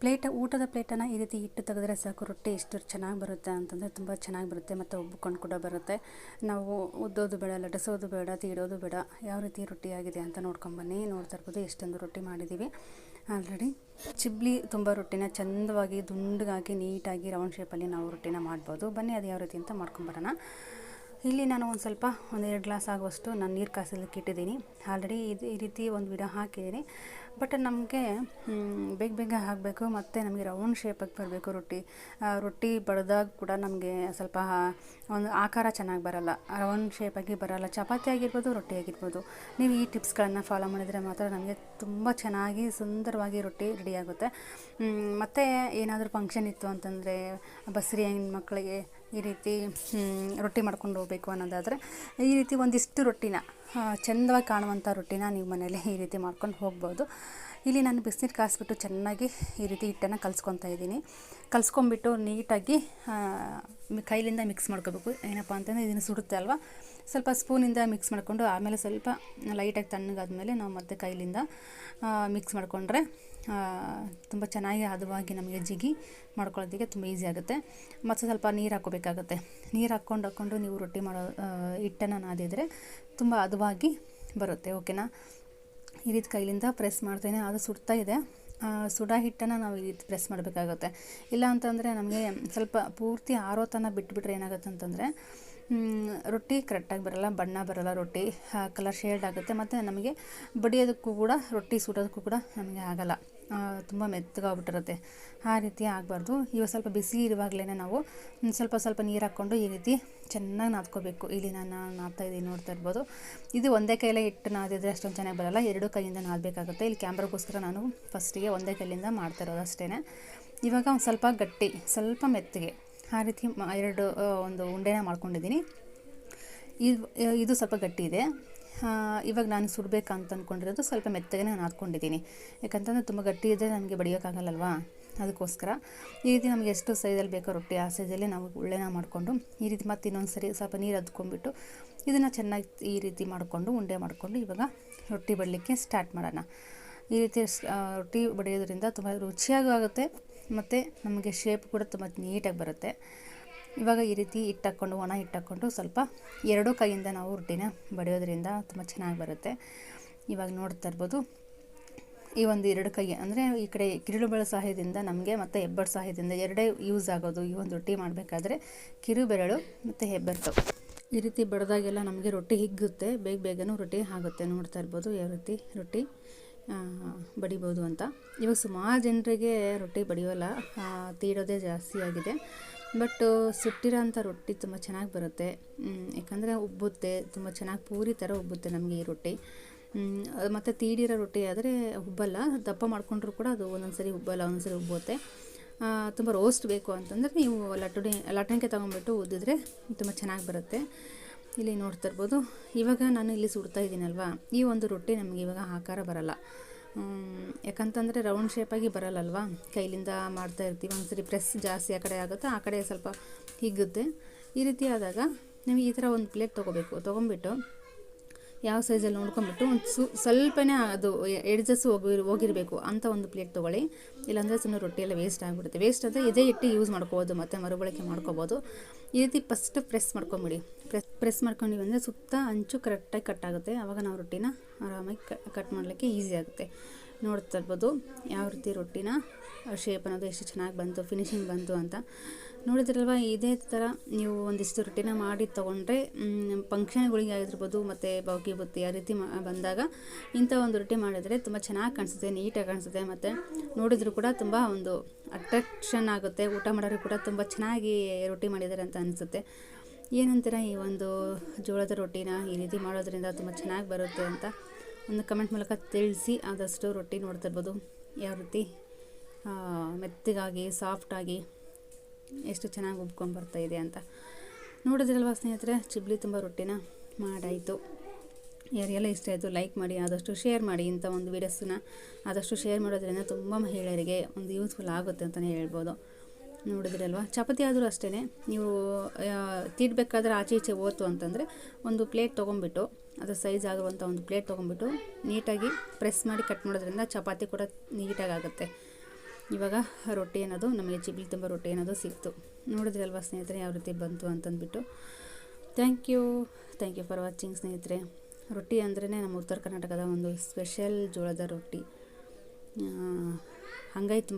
Plate, ಊಟದ ಪ್ಲೇಟನ್ನು ಈ ರೀತಿ ಇಟ್ಟು ತೆಗೆದ್ರೆ ಸಾಕು, ರೊಟ್ಟಿ ಎಷ್ಟು ಚೆನ್ನಾಗಿ ಬರುತ್ತೆ ಅಂತಂದರೆ ತುಂಬ ಚೆನ್ನಾಗಿ ಬರುತ್ತೆ ಮತ್ತು ಒಬ್ಬಕೊಂಡು ಕೂಡ ಬರುತ್ತೆ. ನಾವು ಉದ್ದೋದು ಬೇಡ ಲಟಿಸೋದು ಬೇಡ, ತೀಡೋದು ಬೇಡ, ಯಾವ ರೀತಿ ರೊಟ್ಟಿ ಆಗಿದೆ ಅಂತ ನೋಡ್ಕೊಂಬನ್ನಿ ನೋಡ್ತಾ ಇರ್ಬೋದು ಎಷ್ಟೊಂದು ರೊಟ್ಟಿ ಮಾಡಿದ್ದೀವಿ ಆಲ್ರೆಡಿ ಚಿಬ್ಲಿ ತುಂಬ ರೊಟ್ಟಿನ ಚಂದವಾಗಿ ದುಂಡಗಾಗಿ ನೀಟಾಗಿ ರೌಂಡ್ ಶೇಪಲ್ಲಿ ನಾವು ರೊಟ್ಟಿನ ಮಾಡ್ಬೋದು. ಬನ್ನಿ ಅದು ಯಾವ ರೀತಿ ಅಂತ ಮಾಡ್ಕೊಂಬರೋಣ ಇಲ್ಲಿ ನಾನು ಒಂದು ಸ್ವಲ್ಪ ಒಂದು ಎರಡು ಗ್ಲಾಸ್ ಆಗುವಷ್ಟು ನಾನು ನೀರು ಕಾಸಲಿಕ್ಕೆ ಇಟ್ಟಿದ್ದೀನಿ. ಆಲ್ರೆಡಿ ಇದು ಈ ರೀತಿ ಒಂದು ವಿಡಿಯೋ ಹಾಕಿದ್ದೀನಿ. ಬಟ್ ನಮಗೆ ಬೇಗ ಬೇಗ ಹಾಕಬೇಕು ಮತ್ತು ನಮಗೆ ರೌಂಡ್ ಶೇಪಾಗಿ ಬರಬೇಕು ರೊಟ್ಟಿ. ರೊಟ್ಟಿ ಬಡ್ದಾಗ ಕೂಡ ನಮಗೆ ಸ್ವಲ್ಪ ಒಂದು ಆಕಾರ ಚೆನ್ನಾಗಿ ಬರಲ್ಲ. ರೌಂಡ್ ಶೇಪಾಗಿ ಬರಲ್ಲ. ಚಪಾತಿ ಆಗಿರ್ಬೋದು, ರೊಟ್ಟಿ ಆಗಿರ್ಬೋದು. ನೀವು ಈ ಟಿಪ್ಸ್ಗಳನ್ನು ಫಾಲೋ ಮಾಡಿದರೆ ಮಾತ್ರ ನಮಗೆ ತುಂಬ ಚೆನ್ನಾಗಿ ಸುಂದರವಾಗಿ ರೊಟ್ಟಿ ರೆಡಿಯಾಗುತ್ತೆ ಮತ್ತು ಏನಾದರೂ ಫಂಕ್ಷನ್ ಇತ್ತು ಅಂತಂದರೆ, ಬಸ್ರಿ ಹೆಣ್ಮಕ್ಳಿಗೆ ಈ ರೀತಿ ರೊಟ್ಟಿ ಮಾಡ್ಕೊಂಡು ಹೋಗಬೇಕು ಅನ್ನೋದಾದರೆ, ಈ ರೀತಿ ಒಂದಿಷ್ಟು ರೊಟ್ಟಿನ ಚೆಂದವಾಗಿ ಕಾಣುವಂಥ ರೊಟ್ಟಿನ ನೀವು ಮನೇಲಿ ಈ ರೀತಿ ಮಾಡ್ಕೊಂಡು ಹೋಗ್ಬೋದು. ಇಲ್ಲಿ ನಾನು ಬಿಸಿನೀರು ಕಾಯಿಸ್ಬಿಟ್ಟು ಚೆನ್ನಾಗಿ ಈ ರೀತಿ ಹಿಟ್ಟನ್ನು ಕಲಿಸ್ಕೊತಾ ಇದ್ದೀನಿ. ಕಲಿಸ್ಕೊಂಬಿಟ್ಟು ನೀಟಾಗಿ ಕೈಲಿಂದ ಮಿಕ್ಸ್ ಮಾಡ್ಕೋಬೇಕು. ಏನಪ್ಪ ಅಂತಂದರೆ ಇದನ್ನು ಸುಡುತ್ತೆ ಅಲ್ವಾ? ಸ್ವಲ್ಪ ಸ್ಪೂನಿಂದ ಮಿಕ್ಸ್ ಮಾಡಿಕೊಂಡು ಆಮೇಲೆ ಸ್ವಲ್ಪ ಲೈಟಾಗಿ ತಣ್ಣಗಾದ್ಮೇಲೆ ನಾವು ಮತ್ತೆ ಕೈಲಿಂದ ಮಿಕ್ಸ್ ಮಾಡಿಕೊಂಡ್ರೆ ತುಂಬ ಚೆನ್ನಾಗಿ ಹದವಾಗಿ ನಮಗೆ ಜಿಗಿ ಮಾಡ್ಕೊಳ್ಳೋದಕ್ಕೆ ತುಂಬ ಈಸಿ ಆಗುತ್ತೆ. ಮತ್ತು ಸ್ವಲ್ಪ ನೀರು ಹಾಕ್ಕೋಬೇಕಾಗುತ್ತೆ. ನೀರು ಹಾಕ್ಕೊಂಡು ಹಾಕ್ಕೊಂಡು ನೀವು ರೊಟ್ಟಿ ಮಾಡೋ ಹಿಟ್ಟನ್ನು ನಾದಿದರೆ ತುಂಬ ಹದವಾಗಿ ಬರುತ್ತೆ, ಓಕೆನಾ? ಈ ರೀತಿ ಕೈಲಿಂದ ಪ್ರೆಸ್ ಮಾಡ್ತೇನೆ. ಅದು ಸುಡ್ತಾ ಇದೆ. ಸುಡಾ ಸುಡೋ ಹಿಟ್ಟನ್ನು ನಾವು ಈ ರೀತಿ ಪ್ರೆಸ್ ಮಾಡಬೇಕಾಗುತ್ತೆ. ಇಲ್ಲ ಅಂತಂದರೆ ನಮಗೆ ಸ್ವಲ್ಪ ಪೂರ್ತಿ ಆರೋತನ ಬಿಟ್ಬಿಟ್ರೆ ಏನಾಗುತ್ತೆ ಅಂತಂದರೆ ರೊಟ್ಟಿ ಕರೆಕ್ಟಾಗಿ ಬರಲ್ಲ, ಬಣ್ಣ ಬರಲ್ಲ ರೊಟ್ಟಿ. ಕಲರ್ ಶೇಡ್ ಆಗುತ್ತೆ. ಮತ್ತು ನಮಗೆ ಬಡಿಯೋದಕ್ಕೂ ಕೂಡ, ರೊಟ್ಟಿ ಸುಡೋದಕ್ಕೂ ಕೂಡ ನಮಗೆ ಆಗಲ್ಲ. ತುಂಬ ಮೆತ್ತಗಾಗ್ಬಿಟ್ಟಿರುತ್ತೆ. ಆ ರೀತಿ ಆಗಬಾರ್ದು. ಇವಾಗ ಸ್ವಲ್ಪ ಬಿಸಿ ಇರುವಾಗಲೇ ನಾವು ಸ್ವಲ್ಪ ಸ್ವಲ್ಪ ನೀರು ಹಾಕ್ಕೊಂಡು ಈ ರೀತಿ ಚೆನ್ನಾಗಿ ನಾದ್ಕೋಬೇಕು. ಇಲ್ಲಿ ನಾನು ನಾದ್ತಾ ಇದ್ದೀನಿ ನೋಡ್ತಾ ಇರ್ಬೋದು. ಇದು ಒಂದೇ ಕೈಲೇ ಇಟ್ಟು ನಾದಿದ್ರೆ ಅಷ್ಟೊಂದು ಚೆನ್ನಾಗಿ ಬರೋಲ್ಲ. ಎರಡು ಕೈಯಿಂದ ನಾದಬೇಕಾಗುತ್ತೆ. ಇಲ್ಲಿ ಕ್ಯಾಮ್ರಾಗೋಸ್ಕರ ನಾನು ಫಸ್ಟಿಗೆ ಒಂದೇ ಕೈಲಿಂದ ಮಾಡ್ತಾ ಇರೋದು ಅಷ್ಟೇ ಇವಾಗ ಒಂದು ಸ್ವಲ್ಪ ಗಟ್ಟಿ, ಸ್ವಲ್ಪ ಮೆತ್ತಗೆ. ಆ ರೀತಿ ಎರಡು ಒಂದು ಉಂಡೆನ ಮಾಡ್ಕೊಂಡಿದ್ದೀನಿ. ಇದು ಇದು ಸ್ವಲ್ಪ ಗಟ್ಟಿ ಇದೆ. ಇವಾಗ ನಾನು ಸುಡಬೇಕಂತ ಅಂದ್ಕೊಂಡಿರೋದು ಸ್ವಲ್ಪ ಮೆತ್ತಗೆ ನಾನು ಹಾಕ್ಕೊಂಡಿದ್ದೀನಿ ಯಾಕಂತಂದರೆ ತುಂಬ ಗಟ್ಟಿ ಇದ್ದರೆ ನನಗೆ ಬಡಿಯೋಕ್ಕಾಗಲ್ಲಲ್ವಾ ಅದಕ್ಕೋಸ್ಕರ ಈ ರೀತಿ ನಮಗೆ ಎಷ್ಟು ಸೈಜಲ್ಲಿ ಬೇಕೋ ರೊಟ್ಟಿ ಆ ಸೈಜಲ್ಲಿ ನಾವು ಉಳ್ಳೆನ ಮಾಡಿಕೊಂಡು ಈ ರೀತಿ ಮತ್ತೆ ಇನ್ನೊಂದು ಸರಿ ಸ್ವಲ್ಪ ನೀರು ಅದ್ಕೊಂಡ್ಬಿಟ್ಟು ಇದನ್ನು ಚೆನ್ನಾಗಿ ಈ ರೀತಿ ಮಾಡಿಕೊಂಡು ಉಂಡೆ ಮಾಡಿಕೊಂಡು ಇವಾಗ ರೊಟ್ಟಿ ಬಡಲಿಕ್ಕೆ ಸ್ಟಾರ್ಟ್ ಮಾಡೋಣ. ಈ ರೀತಿ ರೊಟ್ಟಿ ಬಡಿಯೋದ್ರಿಂದ ತುಂಬ ರುಚಿಯಾಗೂ ಆಗುತ್ತೆ ಮತ್ತು ನಮಗೆ ಶೇಪ್ ಕೂಡ ತುಂಬ ನೀಟಾಗಿ ಬರುತ್ತೆ. ಇವಾಗ ಈ ರೀತಿ ಹಿಟ್ಟು ಹಾಕ್ಕೊಂಡು ಒಣ ಹಿಟ್ಟು ಹಾಕ್ಕೊಂಡು ಸ್ವಲ್ಪ ಎರಡೂ ಕೈಯಿಂದ ನಾವು ರೊಟ್ಟಿನ ಬಡಿಯೋದ್ರಿಂದ ತುಂಬ ಚೆನ್ನಾಗಿ ಬರುತ್ತೆ. ಇವಾಗ ನೋಡ್ತಾ ಇರ್ಬೋದು, ಈ ಒಂದು ಎರಡು ಕೈ, ಅಂದರೆ ಈ ಕಡೆ ಕಿರುಬೆರಳು ಸಹಾಯದಿಂದ ನಮಗೆ ಮತ್ತು ಹೆಬ್ಬರ ಸಹಾಯದಿಂದ ಎರಡೇ ಯೂಸ್ ಆಗೋದು ಈ ಒಂದು ರೊಟ್ಟಿ ಮಾಡಬೇಕಾದ್ರೆ ಕಿರುಬೆರಳು ಮತ್ತು ಹೆಬ್ಬೆರಳು. ಈ ರೀತಿ ಬಡ್ದಾಗೆಲ್ಲ ನಮಗೆ ರೊಟ್ಟಿ ಹಿಗ್ಗುತ್ತೆ, ಬೇಗ ಬೇಗನೂ ರೊಟ್ಟಿ ಆಗುತ್ತೆ ನೋಡ್ತಾ ಇರ್ಬೋದು, ಯಾವ ರೀತಿ ರೊಟ್ಟಿ ಬಡಿಬೋದು ಅಂತ. ಇವಾಗ ಸುಮಾರು ಜನರಿಗೆ ರೊಟ್ಟಿ ಬಡಿಯೋಲ್ಲ ತೀಡೋದೇ ಜಾಸ್ತಿ ಆಗಿದೆ. ಬಟ್ ಸುಟ್ಟಿರೋಂಥ ರೊಟ್ಟಿ ತುಂಬ ಚೆನ್ನಾಗಿ ಬರುತ್ತೆ. ಯಾಕಂದರೆ ಉಬ್ಬುತ್ತೆ, ತುಂಬ ಚೆನ್ನಾಗಿ ಪೂರಿ ಥರ ಉಬ್ಬುತ್ತೆ ನಮಗೆ ಈ ರೊಟ್ಟಿ. ಮತ್ತು ತೀಡಿರೋ ರೊಟ್ಟಿ ಆದರೆ ಉಬ್ಬಲ್ಲ, ದಪ್ಪ ಮಾಡ್ಕೊಂಡ್ರೂ ಕೂಡ ಅದು ಒಂದೊಂದು ಸರಿ ಉಬ್ಬಲ್ಲ ಒಂದೊಂದು ಸರಿ ಉಬ್ಬುತ್ತೆ ತುಂಬ ರೋಸ್ಟ್ ಬೇಕು ಅಂತಂದರೆ ನೀವು ಲಟ್ಟಣಿ ಲಟ್ಟಣಿಗೆ ತೊಗೊಂಬಿಟ್ಟು ಉದ್ದಿದ್ರೆ ತುಂಬ ಚೆನ್ನಾಗಿ ಬರುತ್ತೆ. ಇಲ್ಲಿ ನೋಡ್ತಾ ಇರ್ಬೋದು. ಇವಾಗ ನಾನು ಇಲ್ಲಿ ಸುಡ್ತಾ ಇದ್ದೀನಲ್ವಾ? ಈ ಒಂದು ರೊಟ್ಟಿ ನಮಗೆ ಇವಾಗ ಆಕಾರ ಬರಲ್ಲ. ಯಾಕಂತಂದರೆ ರೌಂಡ್ ಶೇಪಾಗಿ ಬರಲ್ಲಲ್ವಾ? ಕೈಲಿಂದ ಮಾಡ್ತಾ ಇರ್ತೀವಿ. ಒಂದ್ಸರಿ ಪ್ರೆಸ್ ಜಾಸ್ತಿ ಆ ಕಡೆ ಆಗುತ್ತೆ, ಆ ಕಡೆ ಸ್ವಲ್ಪ ಹಿಗ್ಗುತ್ತೆ. ಈ ರೀತಿ ಆದಾಗ ನೀವು ಈ ಥರ ಒಂದು ಪ್ಲೇಟ್ ತೊಗೋಬೇಕು. ತೊಗೊಂಬಿಟ್ಟು ಯಾವ ಸೈಜಲ್ಲಿ ನೋಡ್ಕೊಂಬಿಟ್ಟು ಒಂದು ಸು ಸ್ವಲ್ಪನೇ ಅದು ಎಡ್ಜಸ್ ಹೋಗಿ ಹೋಗಿರಬೇಕು ಅಂತ ಒಂದು ಪ್ಲೇಟ್ ತೊಗೊಳ್ಳಿ. ಇಲ್ಲಾಂದರೆ ಸುಮ್ಮನೆ ರೊಟ್ಟಿ ಎಲ್ಲ ವೇಸ್ಟ್ ಆಗಿಬಿಡುತ್ತೆ. ವೇಸ್ಟ್ ಅಂದರೆ ಇದೇ ಇಟ್ಟು ಯೂಸ್ ಮಾಡ್ಕೋಬೋದು, ಮತ್ತು ಮರುಬಳಕೆ ಮಾಡ್ಕೋಬೋದು. ಈ ರೀತಿ ಫಸ್ಟ್ ಪ್ರೆಸ್ ಮಾಡ್ಕೊಂಬಿಡಿ. ಪ್ರೆಸ್ ಪ್ರೆಸ್ ಮಾಡ್ಕೊಂಡಿವಿ ಅಂದರೆ ಸುತ್ತ ಅಂಚು ಕರೆಕ್ಟಾಗಿ ಕಟ್ ಆಗುತ್ತೆ. ಆವಾಗ ನಾವು ರೊಟ್ಟಿನ ಆರಾಮಾಗಿ ಕಟ್ ಮಾಡಲಿಕ್ಕೆ ಈಸಿ ಆಗುತ್ತೆ. ನೋಡ್ತಾ ಇರ್ಬೋದು. ಯಾವ ರೀತಿ ರೊಟ್ಟಿನ ಶೇಪ್ ಅನ್ನೋದು ಎಷ್ಟು ಚೆನ್ನಾಗಿ ಬಂತು ಫಿನಿಶಿಂಗ್ ಬಂತು ಅಂತ. ನೋಡಿದ್ರಲ್ವ, ಇದೇ ಥರ ನೀವು ಒಂದಿಷ್ಟು ರೊಟ್ಟಿನ ಮಾಡಿ ತೊಗೊಂಡ್ರೆ ಫಂಕ್ಷನ್ಗಳಿಗೆ ಆಗಿರ್ಬೋದು, ಮತ್ತು ಬೌಕಿ ಬುತ್ತಿ ಆ ರೀತಿ ಬಂದಾಗ ಇಂಥ ಒಂದು ರೊಟ್ಟಿ ಮಾಡಿದರೆ ತುಂಬ ಚೆನ್ನಾಗಿ ಕಾಣಿಸುತ್ತೆ, ನೀಟಾಗಿ ಕಾಣಿಸುತ್ತೆ. ಮತ್ತು ನೋಡಿದ್ರು ಕೂಡ ತುಂಬ ಒಂದು ಅಟ್ರಾಕ್ಷನ್ ಆಗುತ್ತೆ, ಊಟ ಮಾಡೋರು ಕೂಡ ತುಂಬ ಚೆನ್ನಾಗಿ ರೊಟ್ಟಿ ಮಾಡಿದ್ದಾರೆ ಅಂತ ಅನಿಸುತ್ತೆ. ಏನಂತೀರ ಈ ಒಂದು ಜೋಳದ ರೊಟ್ಟಿನ ಈ ರೀತಿ ಮಾಡೋದ್ರಿಂದ ತುಂಬ ಚೆನ್ನಾಗಿ ಬರುತ್ತೆ ಅಂತ? ಒಂದು ಕಮೆಂಟ್ ಮೂಲಕ ತಿಳಿಸಿ, ಆದಷ್ಟು ರೊಟ್ಟಿ ನೋಡ್ತಾ ಇರ್ಬೋದು. ಯಾವ ರೀತಿ ಮೆತ್ತಗಾಗಿ, ಸಾಫ್ಟಾಗಿ ಎಷ್ಟು ಚೆನ್ನಾಗಿ ಉಬ್ಕೊಂಡು ಬರ್ತಾ ಇದೆ ಅಂತ. ನೋಡಿದ್ರಲ್ವ ಸ್ನೇಹಿತರೆ, ಚಿಬ್ಲಿ ತುಂಬ ರೊಟ್ಟಿನ ಮಾಡಾಯಿತು. ಯಾರಿಗೆಲ್ಲ ಇಷ್ಟ ಆಯಿತು ಲೈಕ್ ಮಾಡಿ, ಆದಷ್ಟು ಶೇರ್ ಮಾಡಿ ಇಂಥ ಒಂದು ವೀಡಿಯೋಸನ್ನ ಆದಷ್ಟು ಶೇರ್ ಮಾಡೋದ್ರಿಂದ ತುಂಬ ಮಹಿಳೆಯರಿಗೆ ಒಂದು ಯೂಸ್ಫುಲ್ ಆಗುತ್ತೆ ಅಂತಲೇ ಹೇಳ್ಬೋದು. ನೋಡಿದ್ರಲ್ವ? ಚಪಾತಿ ಆದರೂ ಅಷ್ಟೇ ನೀವು ಆ, ತೀಡಬೇಕಾದ್ರೆ ಆಚೆ ಈಚೆ ಹೋತು ಅಂತಂದರೆ ಒಂದು ಪ್ಲೇಟ್ ತೊಗೊಂಬಿಟ್ಟು ಅದು ಸೈಜ್ ಆಗುವಂಥ ಒಂದು ಪ್ಲೇಟ್ ತೊಗೊಂಬಿಟ್ಟು ನೀಟಾಗಿ ಪ್ರೆಸ್ ಮಾಡಿ ಕಟ್ ಮಾಡೋದ್ರಿಂದ ಚಪಾತಿ ಕೂಡ ನೀಟಾಗಿ ಆಗುತ್ತೆ ಇವಾಗ ರೊಟ್ಟಿ ಅನ್ನೋದು ನಮಗೆ ಚಿಬ್ಲಿ ತುಂಬ ರೊಟ್ಟಿ ಅನ್ನೋದು ಸಿಕ್ತು. ನೋಡಿದ್ರಲ್ವ ಸ್ನೇಹಿತರೆ ಯಾವ ರೀತಿ ಬಂತು ಅಂತಂದ್ಬಿಟ್ಟು? Thank you thank you for watching ಸ್ನೇಹಿತರೆ. ರೊಟ್ಟಿ ಅಂದ್ರೇ ನಮ್ಮ ಉತ್ತರ ಕರ್ನಾಟಕದ ಒಂದು ಸ್ಪೆಷಲ್ ಜೋಳದ ರೊಟ್ಟಿ. ಹಂಗಾಯ್ತು.